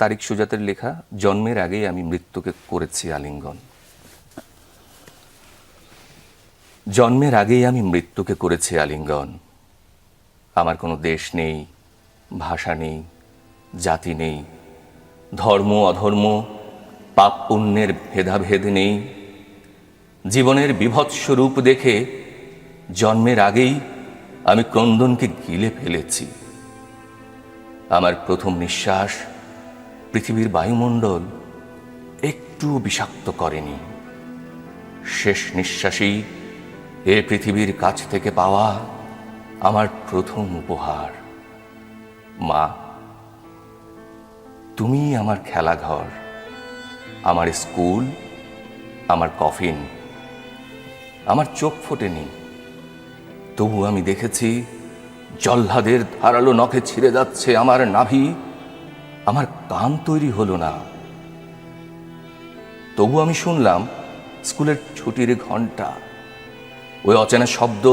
তারিক সুজাতের লেখা, জন্মের আগেই আমি মৃত্যুকে করেছি আলিঙ্গন। জন্মের আগেই আমি মৃত্যুকে করেছি আলিঙ্গন। আমার কোনো দেশ নেই, ভাষা নেই, জাতি নেই, ধর্ম, অধর্ম, পাপ, পুণ্যের ভেদাভেদ নেই। জীবনের বিভৎস রূপ দেখে জন্মের আগেই আমি ক্রন্দনকে গিলে ফেলেছি। আমার প্রথম নিঃশ্বাস পৃথিবীর বায়ুমণ্ডল একটুও বিষাক্ত করেনি। শেষ নিঃশ্বাসেই এ পৃথিবীর কাছ থেকে পাওয়া আমার প্রথম উপহার। মা, তুমি আমার খেলাঘর, আমার স্কুল, আমার কফিন, আমার চোখ ফোটেনি। তবু আমি দেখেছি, জল্লাদের ধারালো নখে ছিঁড়ে যাচ্ছে আমার নাভি। আমার কান তৈরি হলো না। তবু আমি শুনলাম, স্কুলের ছুটির ঘণ্টা ওই অচেনা শব্দ,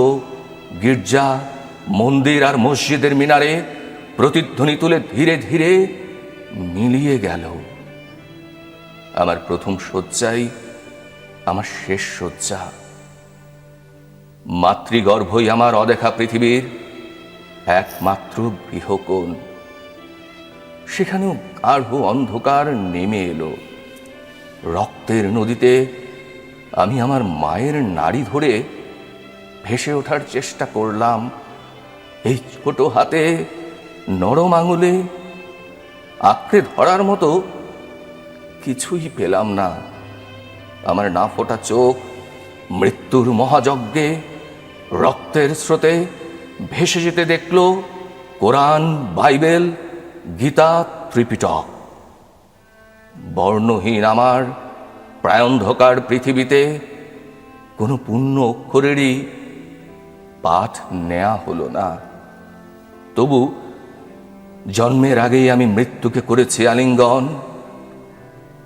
গির্জা, মন্দির আর মসজিদের মিনারে প্রতিধ্বনি তুলে ধীরে ধীরে মিলিয়ে গেল। আমার প্রথম শয্যাই আমার শেষ শয্যা। মাতৃগর্ভই আমার অদেখা পৃথিবীর একমাত্র গৃহকোণ। সেখানেও গাঢ় অন্ধকার নেমে এলো। রক্তের নদীতে আমি আমার মায়ের নাড়ি ধরে ভেসে ওঠার চেষ্টা করলাম। এই ছোট হাতে নরম আঙুলে আঁকড়ে ধরার মতো কিছুই পেলাম না। আমার না ফোটা চোখ, মৃত্যুর মহাযজ্ঞে রক্তের স্রোতে ভেসে যেতে দেখল কোরআন, বাইবেল গীতা ত্রিপিটক বর্ণহীন আমার প্রায়ন্ধকার পৃথিবীতে কোনো পূর্ণ অক্ষরেরই পাঠ নেয়া হলো না। তবু জন্মের আগেই আমি মৃত্যুকে করেছি আলিঙ্গন।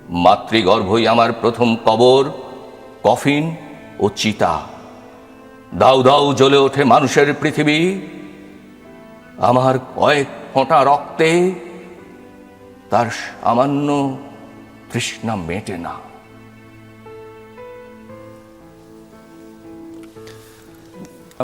মাতৃগর্ভই আমার প্রথম কবর, কফিন ও চিতা। দাউ দাউ জ্বলে ওঠে মানুষের পৃথিবী। আমার কয়েক ফোঁটা রক্তে তার সামান্য তৃষ্ণা মেটে না।